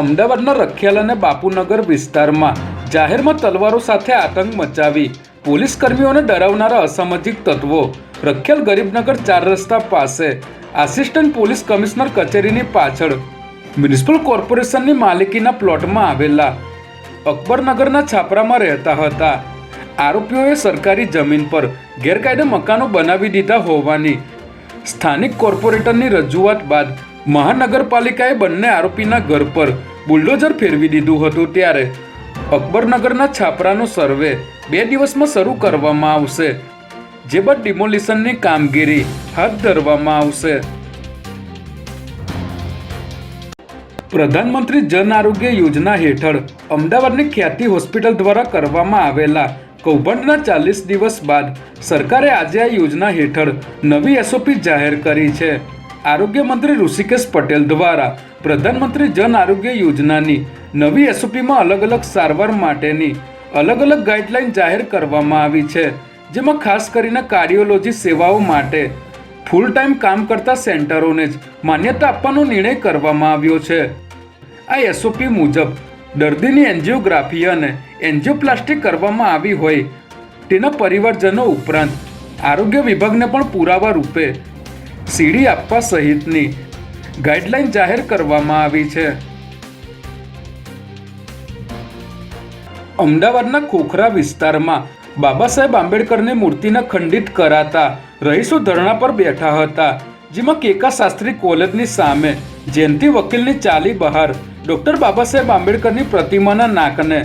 અમદાવાદના રખિયાલ અને બાપુનગર વિસ્તારમાં જાહેરમાં તલવારો સાથે આતંક મચાવી પોલીસ કર્મીઓને ડરાવનારા અસામાજિક તત્વો. રખિયાલ ગરીબનગર ચાર રસ્તા પાસે આસિસ્ટન્ટ પોલીસ કમિશનર કચેરીની પાછળ મ્યુનિસિપલ કોર્પોરેશનની માલિકીના પ્લોટમાં આવેલા અકબરનગરના છાપરામાં રહેતા હતા. આરોપીઓએ સરકારી જમીન પર ગેરકાયદે મકાનો બનાવી દીધા હોવાની સ્થાનિક કોર્પોરેટરની રજૂઆત બાદ મહાનગરપાલિકાએ બંને આરોપીના ઘર પર બુલડોઝર ફેરવી દીધું હતું ત્યારે અકબરનગરના છાપરાનો સર્વે બે દિવસમાં શરૂ કરવામાં આવશે, જે બાદ ડિમોલિશનની કામગીરી હાથ ધરવામાં આવશે. પ્રધાનમંત્રી જન આરોગ્ય યોજના હેઠળ અમદાવાદની ખ્યાતિ હોસ્પિટલ દ્વારા કરવામાં આવેલા કૌભાંડના ચાલીસ દિવસ બાદ સરકારે આજે આ યોજના હેઠળ નવી એસઓપી જાહેર કરી છે. આરોગ્ય મંત્રી ઋષિકેશ પટેલ દ્વારા પ્રધાનમંત્રી જન આરોગ્ય યોજનાની નવી એસઓપીમાં અલગ અલગ સારવાર માટેની અલગ અલગ ગાઈડલાઈન જાહેર કરવામાં આવી છે, જેમાં ખાસ કરીને કાર્ડિયોલોજી સેવાઓ માટે ફૂલ ટાઈમ કામ કરતા સેન્ટરોને જ માન્યતા આપવાનો નિર્ણય કરવામાં આવ્યો છે. આ એસઓપી મુજબ દર્દીની એન્જિયોગ્રાફી અને એન્જિયોપ્લાસ્ટી કરવામાં આવી હોય તેના પરિવારજનો ઉપરાંત આરોગ્ય વિભાગને પણ પુરાવા રૂપે સીડી આપવા સહિતની ગાઈડલાઈન જાહેર કરવામાં આવી છે. અમદાવાદના ખોખરા વિસ્તારમાં બાબા સાહેબ આંબેડકરની મૂર્તિને ખંડિત કરાતા રહીશો ધરણા પર બેઠા હતા, જેમાં કેકા શાસ્ત્રી કોલેજની સામે જયંતિ વકીલની ચાલી બહાર ડોક્ટર બાબા સાહેબ આંબેડકરની પ્રતિમાના નાકને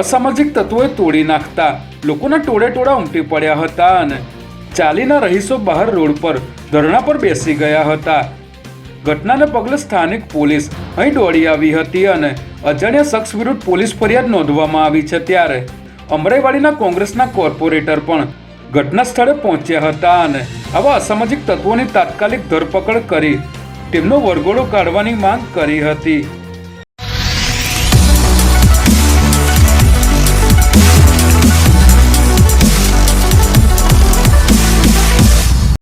અસામાજિક તત્વોએ તોડી નાખતા લોકોના ટોળે ટોળા ઉમટી પડ્યા હતા અને ચાલીના રહીશો બહાર રોડ પર ધરણા પર બેસી ગયા હતા. ઘટનાને પગલે સ્થાનિક પોલીસ અહીં દોડી આવી હતી અને અજાણ્યા શખ્સ વિરુદ્ધ પોલીસ ફરિયાદ નોંધવામાં આવી છે ત્યારે અમરાઈવાડીના કોંગ્રેસના કોર્પોરેટર પણ ઘટના સ્થળે પહોંચ્યા હતા અને આવા અસામાજિક તત્વોની તાત્કાલિક ધરપકડ કરી તેમનો વરઘોડો કાઢવાની માંગ કરી હતી.